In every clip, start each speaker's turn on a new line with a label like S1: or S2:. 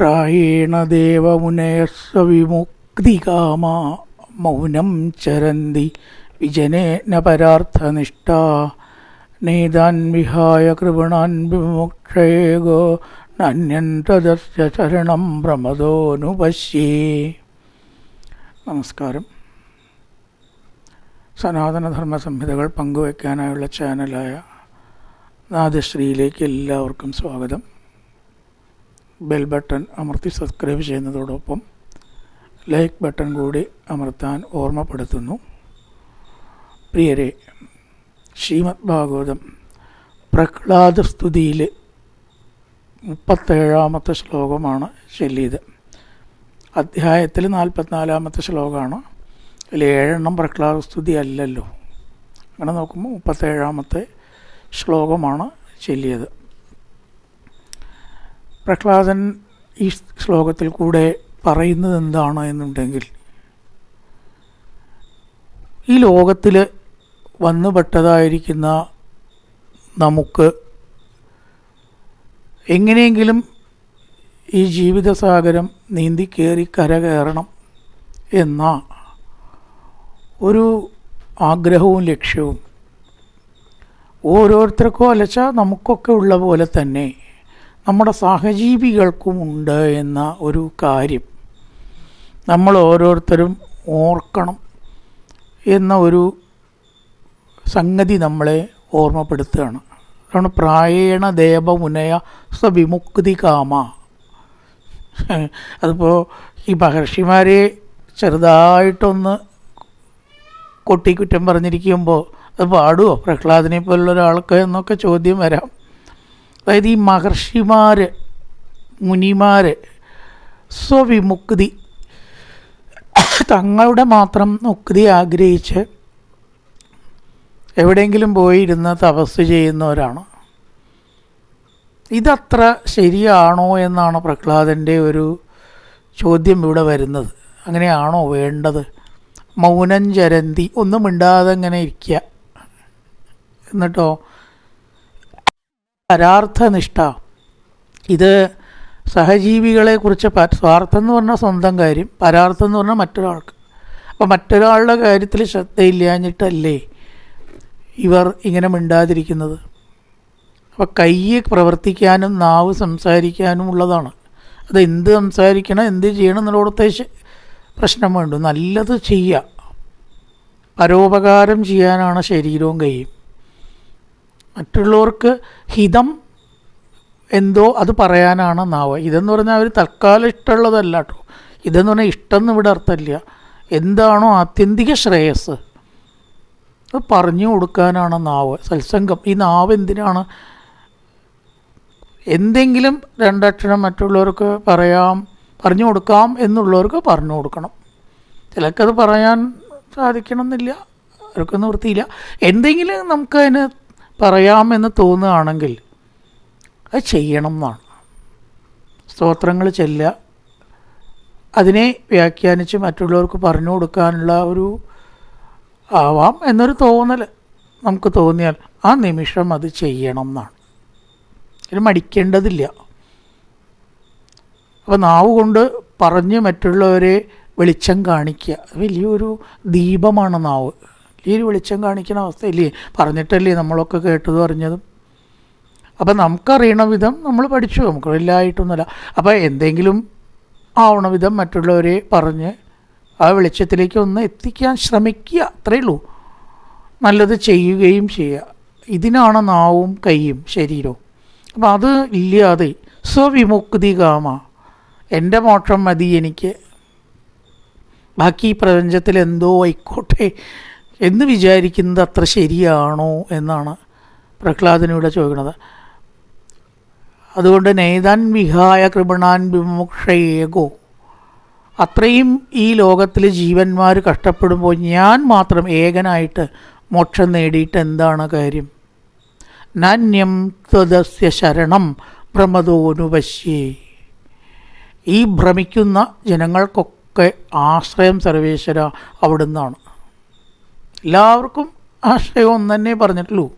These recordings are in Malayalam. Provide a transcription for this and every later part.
S1: പ്രായേണ ദേവമുനയസ്വ വിമുക്തികാമ മൗനം ചരന്തി വിജനേന പരാർത്ഥനിഷ്ഠ. നേതാൻ വിഹായ കൃപണാൻ വിമുക്ഷേകോ നന്യന്തദസ്യ ശരണം പ്രമദോനുപശ്യേ. നമസ്കാരം. സനാതനധർമ്മ സംഹിതകൾ പങ്കുവയ്ക്കാനായുള്ള ചാനലായ നാദശ്രീയിലേക്ക് എല്ലാവർക്കും സ്വാഗതം. ബെൽ ബട്ടൺ അമർത്തി സബ്സ്ക്രൈബ് ചെയ്യുന്നതോടൊപ്പം ലൈക്ക് ബട്ടൺ കൂടി അമർത്താൻ ഓർമ്മപ്പെടുത്തുന്നു. പ്രിയരെ ശ്രീമദ് ഭാഗവതം പ്രഹ്ലാദ സ്തുതിയിൽ മുപ്പത്തേഴാമത്തെ ശ്ലോകമാണ് ചൊല്ലിയത്. അധ്യായത്തിൽ നാൽപ്പത്തിനാലാമത്തെ ശ്ലോകമാണ്. അതിൽ ഏഴെണ്ണം പ്രഹ്ലാദ സ്തുതി അല്ലല്ലോ. അങ്ങനെ നോക്കുമ്പോൾ മുപ്പത്തേഴാമത്തെ ശ്ലോകമാണ് ചൊല്ലിയത്. പ്രഹ്ലാദൻ ഈ ശ്ലോകത്തിൽ കൂടെ പറയുന്നത് എന്താണ് എന്നുണ്ടെങ്കിൽ ഈ ലോകത്തിൽ വന്നുപെട്ടതായിരിക്കുന്ന നമുക്ക് എങ്ങനെയെങ്കിലും ഈ ജീവിതസാഗരം നീന്തി കയറി കര കയറണം എന്ന ഒരു ആഗ്രഹവും ലക്ഷ്യവും ഓരോരുത്തർക്കും അലച്ചാൽ നമുക്കൊക്കെ ഉള്ള പോലെ തന്നെ നമ്മുടെ സഹജീവികൾക്കും ഉണ്ട് എന്ന ഒരു കാര്യം നമ്മൾ ഓരോരുത്തരും ഓർക്കണം എന്ന ഒരു സംഗതി നമ്മളെ ഓർമ്മപ്പെടുത്തുകയാണ്. അതാണ് പ്രായേണ ദേവമുനയ സ്വവിമുക്തി കാമ. അതിപ്പോൾ ഈ മഹർഷിമാരെ ചെറുതായിട്ടൊന്ന് കൊട്ടിക്കുറ്റം പറഞ്ഞിരിക്കുമ്പോൾ അത് പാടുമോ പ്രഹ്ലാദിനെ പോലുള്ള ഒരാൾക്ക് എന്നൊക്കെ ചോദ്യം വരാം. അതായത് ഈ മഹർഷിമാർ മുനിമാർ സ്വവിമുക്തി തങ്ങളുടെ മാത്രം മുക്തി ആഗ്രഹിച്ച് എവിടെയെങ്കിലും പോയിരുന്ന് തപസ് ചെയ്യുന്നവരാണ്. ഇതത്ര ശരിയാണോ എന്നാണ് പ്രഹ്ലാദന്റെ ഒരു ചോദ്യം ഇവിടെ വരുന്നത്. അങ്ങനെയാണോ വേണ്ടത്? മൗനം ചരന്തി ഒന്നും മിണ്ടാതെ ഇങ്ങനെ ഇരിക്കുക എന്നിട്ടോ? പരാർത്ഥനിഷ്ഠ. ഇത് സഹജീവികളെക്കുറിച്ച് സ്വാർത്ഥം എന്ന് പറഞ്ഞാൽ സ്വന്തം കാര്യം പരാർത്ഥം എന്ന് പറഞ്ഞാൽ മറ്റൊരാൾക്ക്. അപ്പോൾ മറ്റൊരാളുടെ കാര്യത്തിൽ ശ്രദ്ധയില്ലാഞ്ഞിട്ടല്ലേ ഇവർ ഇങ്ങനെ മിണ്ടാതിരിക്കുന്നത്? അപ്പോൾ കൈ പ്രവർത്തിക്കാനും നാവ് സംസാരിക്കാനും ഉള്ളതാണ്. അത് എന്ത് സംസാരിക്കണം എന്ത് ചെയ്യണം എന്നുള്ളടത്തെ പ്രശ്നം വേണ്ടു. നല്ലത് ചെയ്യുക പരോപകാരം ചെയ്യാനാണ് ശരീരവും കൈയും മറ്റുള്ളവർക്ക് ഹിതം എന്തോ അത് പറയാനാണ് നാവ്. ഇതെന്ന് പറഞ്ഞാൽ അവർ തൽക്കാലം ഇഷ്ടമുള്ളതല്ല കേട്ടോ ഇതെന്ന് പറഞ്ഞാൽ ഇഷ്ടം എന്ന് ഇവിടെ അർത്ഥമില്ല. എന്താണോ ആത്യന്തിക ശ്രേയസ്. അത് പറഞ്ഞു കൊടുക്കാനാണ് നാവ് സത്സംഗം. ഈ നാവ് എന്തിനാണ്? എന്തെങ്കിലും രണ്ടക്ഷരം മറ്റുള്ളവർക്ക് പറയാം പറഞ്ഞു കൊടുക്കാം എന്നുള്ളവർക്ക് പറഞ്ഞു കൊടുക്കണം. ചിലർക്കത് പറയാൻ സാധിക്കണമെന്നില്ല അവർക്കൊന്നും വൃത്തിയില്ല. എന്തെങ്കിലും നമുക്കതിന് പറയാമെന്ന് തോന്നുകയാണെങ്കിൽ അത് ചെയ്യണം എന്നാണ്. സ്തോത്രങ്ങൾ ചെല്ലുക. അതിനെ വ്യാഖ്യാനിച്ച് മറ്റുള്ളവർക്ക് പറഞ്ഞു കൊടുക്കാനുള്ള ഒരു ആവാം എന്നൊരു തോന്നൽ നമുക്ക് തോന്നിയാൽ ആ നിമിഷം അത് ചെയ്യണം എന്നാണ്. ഇതിന് മടിക്കേണ്ടതില്ല. അപ്പോൾ നാവ് കൊണ്ട് പറഞ്ഞ് മറ്റുള്ളവരെ വെളിച്ചം കാണിക്കുക. വലിയൊരു ദീപമാണ് നാവ്. വലിയൊരു വെളിച്ചം കാണിക്കുന്ന അവസ്ഥയില്ലേ? പറഞ്ഞിട്ടല്ലേ നമ്മളൊക്കെ കേട്ടതും അറിഞ്ഞതും. അപ്പം നമുക്കറിയണ വിധം നമ്മൾ പഠിച്ചു. നമുക്ക് ഇല്ലായിട്ടൊന്നുമില്ല അപ്പോൾ എന്തെങ്കിലും ആവണ വിധം മറ്റുള്ളവരെ പറഞ്ഞ് ആ വെളിച്ചത്തിലേക്ക് ഒന്ന് എത്തിക്കാൻ ശ്രമിക്കുക. അത്രയേ ഉള്ളൂ. നല്ലത് ചെയ്യുകയും ചെയ്യുക. ഇതിനാണ് നാവും കൈയും ശരീരവും. അപ്പം അത് ഇല്ലാതെ സ്വവിമുക്തി കാമ എന്റെ മോക്ഷം മതി എനിക്ക്. ബാക്കി പ്രപഞ്ചത്തിൽ എന്തോ ആയിക്കോട്ടെ. എന്ന് വിചാരിക്കുന്നത് അത്ര ശരിയാണോ എന്നാണ് പ്രഹ്ലാദനിവിടെ ചോദിക്കുന്നത്. അതുകൊണ്ട് നേതാൻ വിഹായ കൃപണാൻ വിമുക്ഷയേകോ. അത്രയും ഈ ലോകത്തിൽ ജീവന്മാർ കഷ്ടപ്പെടുമ്പോൾ ഞാൻ മാത്രം ഏകനായിട്ട് മോക്ഷം നേടിയിട്ട് എന്താണ് കാര്യം? നാന്യം ത്വദസ്യ ശരണം ഭ്രമതോനുപശ്യേ ഈ ഭ്രമിക്കുന്ന ജനങ്ങൾക്കൊക്കെ ആശ്രയം സർവേശ്വര അവിടുന്നാണ്. എല്ലാവർക്കും ആശ്രയം ഒന്ന് തന്നെ പറഞ്ഞിട്ടുള്ളൂ.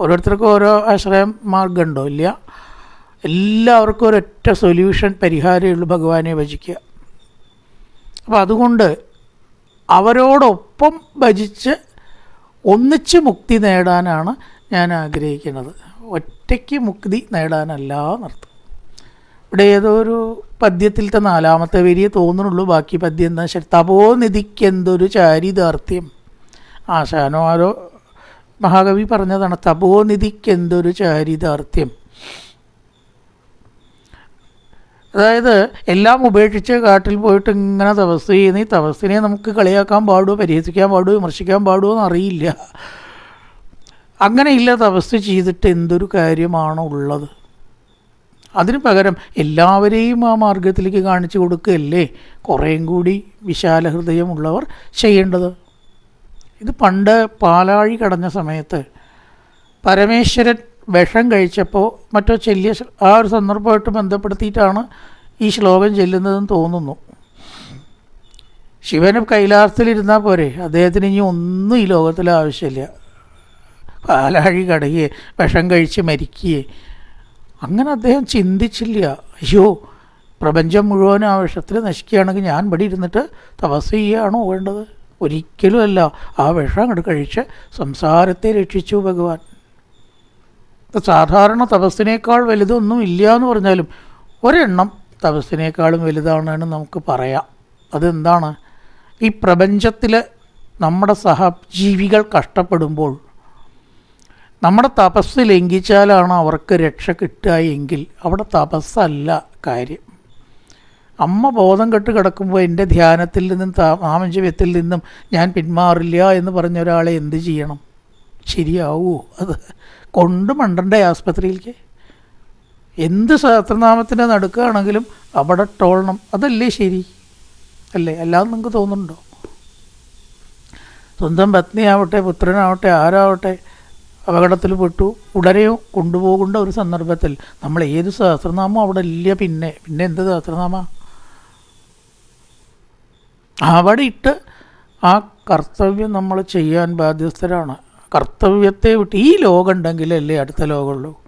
S1: ഓരോരുത്തർക്കും ഓരോ ആശ്രയം മാർഗമുണ്ടോ ഇല്ല. എല്ലാവർക്കും ഒരൊറ്റ സൊല്യൂഷൻ പരിഹാരമേ ഉള്ളൂ ഭഗവാനെ ഭജിക്കുക. അപ്പോൾ അതുകൊണ്ട് അവരോടൊപ്പം ഭജിച്ച് ഒന്നിച്ച് മുക്തി നേടാനാണ് ഞാൻ ആഗ്രഹിക്കുന്നത്. ഒറ്റയ്ക്ക് മുക്തി നേടാനല്ല എന്നർത്ഥം. ഇവിടെ ഏതോ ഒരു പദ്യത്തിലത്തെ നാലാമത്തെ വരിയെ തോന്നുന്നുള്ളൂ. ബാക്കി പദ്യം എന്താ? ശരി തപോനിധിക്കെന്തൊരു ചാരിതാർത്ഥ്യം. ആശാനോ ആരോ മഹാകവി പറഞ്ഞതാണ് തപോനിധിക്കെന്തൊരു ചാരിതാർത്ഥ്യം. അതായത് എല്ലാം ഉപേക്ഷിച്ച് കാട്ടിൽ പോയിട്ട് ഇങ്ങനെ തപസ് ചെയ്യുന്ന ഈ തപസ്സിനെ നമുക്ക് കളിയാക്കാൻ പാടുമോ പരിഹസിക്കാൻ പാടുമോ വിമർശിക്കാൻ പാടുമോ എന്ന് അറിയില്ല. അങ്ങനെയില്ല തപസ് ചെയ്തിട്ട് എന്തൊരു കാര്യമാണോ ഉള്ളത്. അതിന് പകരം എല്ലാവരെയും ആ മാർഗത്തിലേക്ക് കാണിച്ചു കൊടുക്കുകയല്ലേ കുറേയും കൂടി വിശാലഹൃദയമുള്ളവർ ചെയ്യേണ്ടത്. ഇത് പണ്ട് പാലാഴി കടഞ്ഞ സമയത്ത് പരമേശ്വരൻ വിഷം കഴിച്ചപ്പോൾ മറ്റോ ചെല്ലിയ ആ ഒരു സന്ദർഭമായിട്ട് ബന്ധപ്പെടുത്തിയിട്ടാണ് ഈ ശ്ലോകം ചെല്ലുന്നതെന്ന് തോന്നുന്നു. ശിവന് കൈലാസത്തിലിരുന്നാൽ പോരെ. അദ്ദേഹത്തിന് ഇനി ഒന്നും ഈ ലോകത്തിൽ ആവശ്യമില്ല. പാലാഴി കടയെ വിഷം കഴിച്ച് മരിക്കുകയെ. അങ്ങനെ അദ്ദേഹം ചിന്തിച്ചില്ല. അയ്യോ പ്രപഞ്ചം മുഴുവൻ ആ വിഷത്തിൽ നശിക്കുകയാണെങ്കിൽ ഞാൻ ഇവിടെ ഇരുന്നിട്ട് തപസ് ചെയ്യുകയാണോ വേണ്ടത്? ഒരിക്കലും അല്ല ആ വിഷം അങ്ങോട്ട് കഴിച്ച് സംസാരത്തെ രക്ഷിച്ചു ഭഗവാൻ. സാധാരണ തപസ്സിനേക്കാൾ വലുതൊന്നും ഇല്ല എന്ന് പറഞ്ഞാലും ഒരെണ്ണം തപസ്സിനേക്കാളും വലുതാണെന്ന് നമുക്ക് പറയാം. അതെന്താണ്? ഈ പ്രപഞ്ചത്തിൽ നമ്മുടെ സഹജീവികൾ കഷ്ടപ്പെടുമ്പോൾ നമ്മുടെ തപസ് ലംഘിച്ചാലാണ് അവർക്ക് രക്ഷ കിട്ടുക എങ്കിൽ അവിടെ തപസ്സല്ല കാര്യം. അമ്മ ബോധം കെട്ട് കിടക്കുമ്പോൾ എന്റെ ധ്യാനത്തിൽ നിന്നും താമഞ്ചവ്യത്തിൽ നിന്നും ഞാൻ പിന്മാറില്ല എന്ന് പറഞ്ഞ ഒരാളെ എന്ത് ചെയ്യണം? ശരിയാവുമോ അത്? കൊണ്ട് മണ്ടണ്ടേ ആസ്പത്രിയിലേക്ക് എന്ത് സഹസ്രനാമത്തിന്റെ നടുക്കുകയാണെങ്കിലും അവിടെ ടോളണം. അതല്ലേ ശരി? അല്ലേ? അല്ലാതെ നിങ്ങൾക്ക് തോന്നുന്നുണ്ടോ? സ്വന്തം പത്നിയാവട്ടെ പുത്രനാവട്ടെ ആരാവട്ടെ അപകടത്തിൽ പെട്ടു. ഉടനെ കൊണ്ടുപോകേണ്ട ഒരു സന്ദർഭത്തിൽ നമ്മൾ ഏത് സഹസ്രനാമം അവിടെ ഇല്ല പിന്നെ. പിന്നെ എന്ത് സഹസ്രനാമ? അവിടെ ഇട്ട് ആ കർത്തവ്യം നമ്മൾ ചെയ്യാൻ ബാധ്യസ്ഥരാണ്. കർത്തവ്യത്തെ വിട്ട് ഈ ലോകം ഉണ്ടെങ്കിലല്ലേ അടുത്ത ലോകമുള്ളൂ.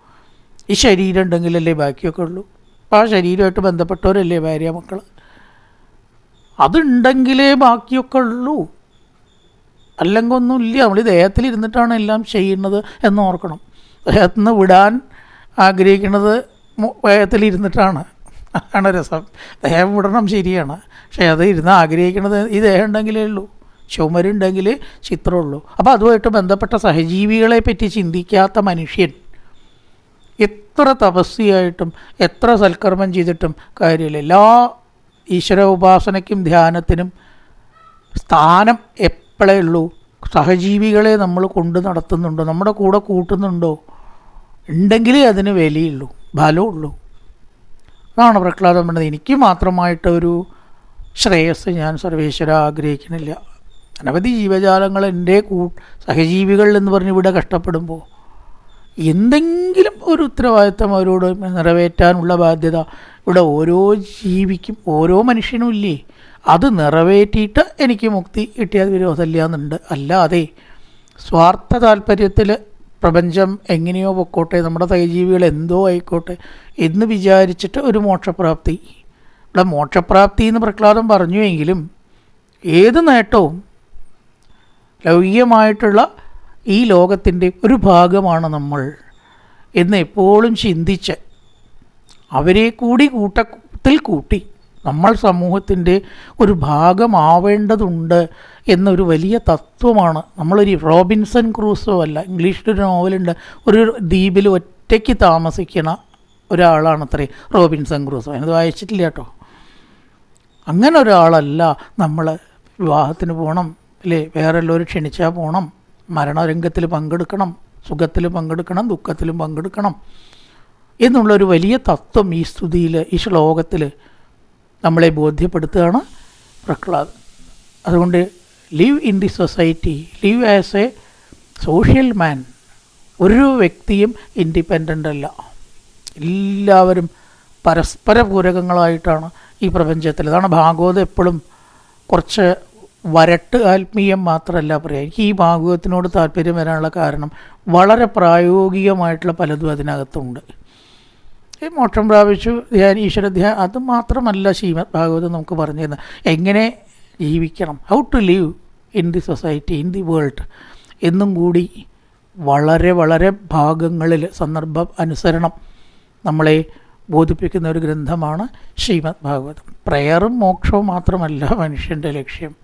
S1: ഈ ശരീരം ഉണ്ടെങ്കിലല്ലേ ബാക്കിയൊക്കെ ഉള്ളൂ. അപ്പോൾ ആ ശരീരമായിട്ട് ബന്ധപ്പെട്ടവരല്ലേ ഭാര്യ മക്കൾ അതുണ്ടെങ്കിലേ ബാക്കിയൊക്കെ ഉള്ളൂ. അല്ലെങ്കിൽ ഒന്നുമില്ല. നമ്മൾ ഈ ദേഹത്തിൽ ഇരുന്നിട്ടാണ് എല്ലാം ചെയ്യുന്നത് എന്ന് ഓർക്കണം. ദേഹത്തുനിന്ന് വിടാൻ ആഗ്രഹിക്കുന്നത് ദേഹത്തിൽ ഇരുന്നിട്ടാണ്. ആണ് രസം. ദേഹം വിടണം ശരിയാണ്. പക്ഷേ അത് ഇരുന്ന് ആഗ്രഹിക്കുന്നത് ഈ ദേഹം ഉണ്ടെങ്കിലേ ഉള്ളൂ. ചുമരുണ്ടെങ്കിൽ ചിത്രമുള്ളൂ അപ്പോൾ അതുമായിട്ട് ബന്ധപ്പെട്ട സഹജീവികളെ പറ്റി ചിന്തിക്കാത്ത മനുഷ്യൻ എത്ര തപസ്സിയായിട്ടും എത്ര സൽക്കർമ്മം ചെയ്തിട്ടും കാര്യമില്ല. എല്ലാ ഈശ്വര ഉപാസനയ്ക്കും ധ്യാനത്തിനും സ്ഥാനം എപ്പോഴേ ഉള്ളൂ. സഹജീവികളെ നമ്മൾ കൊണ്ട് നടത്തുന്നുണ്ടോ? നമ്മുടെ കൂടെ കൂട്ടുന്നുണ്ടോ? ഉണ്ടെങ്കിലേ അതിന് വിലയുള്ളൂ ഫലമുള്ളൂ. അതാണ് പ്രഹ്ലാദം പറഞ്ഞത്. എനിക്ക് മാത്രമായിട്ട് ഒരു ശ്രേയസ് ഞാൻ സർവേശ്വര ആഗ്രഹിക്കുന്നില്ല. അനവധി ജീവജാലങ്ങൾ എന്റെ കൂ സഹജീവികൾ എന്ന് പറഞ്ഞ് ഇവിടെ കഷ്ടപ്പെടുമ്പോൾ എന്തെങ്കിലും ഒരു ഉത്തരവാദിത്തം അവരോട് നിറവേറ്റാനുള്ള ബാധ്യത ഇവിടെ ഓരോ ജീവിക്കും ഓരോ മനുഷ്യനും ഇല്ലേ? അത് നിറവേറ്റിയിട്ട് എനിക്ക് മുക്തി കിട്ടിയാൽ വിരോധമില്ല എന്നുണ്ട്. അല്ലാതെ സ്വാർത്ഥ താല്പര്യത്തിൽ പ്രപഞ്ചം എങ്ങനെയോ പൊക്കോട്ടെ നമ്മുടെ തൈജീവികൾ എന്തോ ആയിക്കോട്ടെ എന്ന് വിചാരിച്ചിട്ട് ഒരു മോക്ഷപ്രാപ്തി. ഇവിടെ മോക്ഷപ്രാപ്തി എന്ന് പ്രഹ്ലാദം പറഞ്ഞുവെങ്കിലും ഏത് നേട്ടവും ലൗകികമായിട്ടുള്ള ഈ ലോകത്തിന്റെ ഒരു ഭാഗമാണ് നമ്മൾ എന്ന് എപ്പോഴും ചിന്തിച്ച് അവരെ കൂടി കൂട്ടത്തിൽ കൂട്ടി നമ്മൾ സമൂഹത്തിന്റെ ഒരു ഭാഗമാവേണ്ടതുണ്ട് എന്നൊരു വലിയ തത്വമാണ്. നമ്മളൊരു റോബിൻസൺ ക്രൂസോ അല്ല ഇംഗ്ലീഷിലൊരു നോവലുണ്ട്. ഒരു ദ്വീപിൽ ഒറ്റയ്ക്ക് താമസിക്കണ ഒരാളാണത്രേ റോബിൻസൺ ക്രൂസോ. ഞാനത് വായിച്ചിട്ടില്ല കേട്ടോ. അങ്ങനെ ഒരാളല്ല നമ്മൾ വിവാഹത്തിന് പോകണം അല്ലേ? വേറെ എല്ലാവരും ക്ഷണിച്ചാൽ പോകണം മരണരംഗത്തിൽ പങ്കെടുക്കണം സുഖത്തിൽ പങ്കെടുക്കണം ദുഃഖത്തിലും പങ്കെടുക്കണം എന്നുള്ളൊരു വലിയ തത്വം ഈ സ്തുതിയിൽ ഈ ശ്ലോകത്തിൽ നമ്മളെ ബോധ്യപ്പെടുത്തുകയാണ് പ്രഹ്ലാദ് അതുകൊണ്ട് live in the society live as a social man. ഒരു വ്യക്തിയും ഇൻഡിപെൻഡന്റ് അല്ല. എല്ലാവരും പരസ്പര പൂരകങ്ങളായിട്ടാണ് ഈ പ്രപഞ്ചത്തിൽ. അതാണ് ഭാഗവതം എപ്പോഴും കുറച്ച് വരട്ട് ആത്മീയം മാത്രമല്ല പറയുക. എനിക്ക് ഈ ഭാഗവതത്തിനോട് താല്പര്യം വരാനുള്ള കാരണം വളരെ പ്രായോഗികമായിട്ടുള്ള പലതും അതിനകത്തുണ്ട്. ഈ മോക്ഷം പ്രാപിച്ചു ധ്യാന ഈശ്വര അത് മാത്രമല്ല ശ്രീമദ് ഭാഗവതം നമുക്ക് പറഞ്ഞു തരുന്നത്. എങ്ങനെ ജീവിക്കണം. How to live in the society in the world എന്നും കൂടി വളരെ വളരെ ഭാഗങ്ങളിൽ സന്ദർഭ അനുസരണം നമ്മളെ ബോധിപ്പിക്കുന്ന ഒരു ഗ്രന്ഥമാണ് ശ്രീമദ് ഭാഗവതം. പ്രയറും മോക്ഷവും മാത്രമല്ല മനുഷ്യന്റെ ലക്ഷ്യം.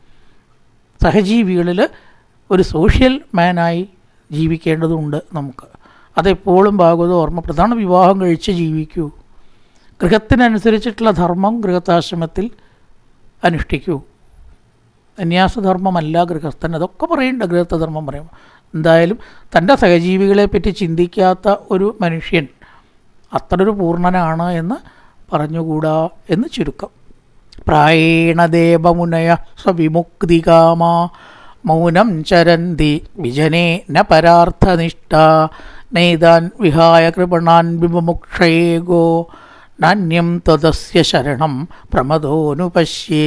S1: സഹജീവികളിൽ ഒരു സോഷ്യൽ മാനായി ജീവിക്കേണ്ടതുണ്ട് നമുക്ക്. അതെപ്പോഴും ഭാഗവതം ഓർമ്മപ്പെടുത്താണ് വിവാഹം കഴിച്ച് ജീവിക്കൂ. ഗൃഹത്തിനനുസരിച്ചിട്ടുള്ള ധർമ്മം ഗൃഹത്താശ്രമത്തിൽ അനുഷ്ഠിക്കൂ. സന്യാസധർമ്മമല്ല ഗൃഹസ്ഥൻ. അതൊക്കെ പറയേണ്ട ഗൃഹസ്ഥധർമ്മം പറയും എന്തായാലും തന്റെ സഹജീവികളെ പറ്റി ചിന്തിക്കാത്ത ഒരു മനുഷ്യൻ അത്ര ഒരു പൂർണനാണ് എന്ന് പറഞ്ഞുകൂടാ എന്ന് ചുരുക്കം. പ്രായേണ ദേവമുനയ സ്വവിമുക്തികാമ മൗനം ചരന്തി വിജനേ ന പരാർത്ഥനിഷ്ഠ നൈതാൻ വിഹായ കൃപണാൻ വിമുക്ഷേഗോ നാന്യം തദസ്യ ശരണം പ്രമദോനുപശ്യേ.